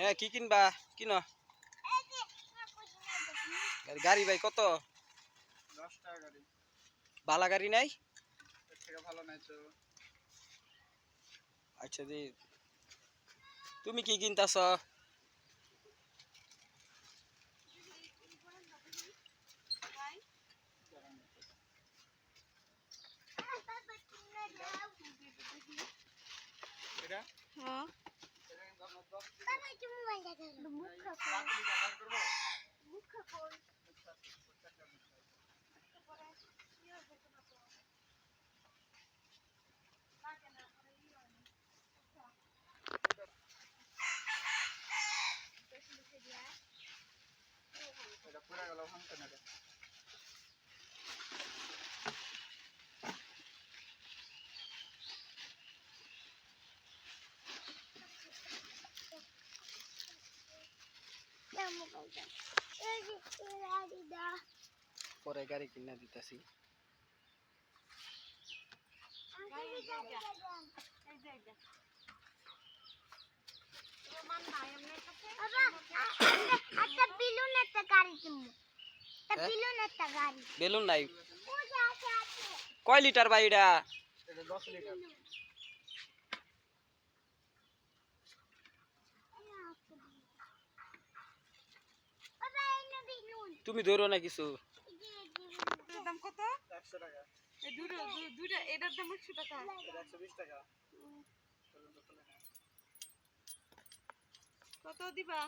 হ্যাঁ কি কিনবা? কিনো? গাড়ি ভাই কত? টাকা গাড়ি। বালা গাড়ি নাই? ভালো আচ্ছা দি তুমি কি কিনতাছ? এটা? হ্যাঁ এটা কিন্তু আপনার দশ এটা পুরা গেল ভাঙতে না পরে গাড়ি কিনা দিতাছি। একটা বিলুন হ্যাঁ? নাই। কয় লিটার এটা দশ লিটার বাবা এই না বিলুন তুমি ধরো না কিছু। দাম কত? একশো টাকা। এই দুটো দু- দুইটা এটার দাম একশো টাকা। এটা একশো বিশ টাকা। কত দিবা?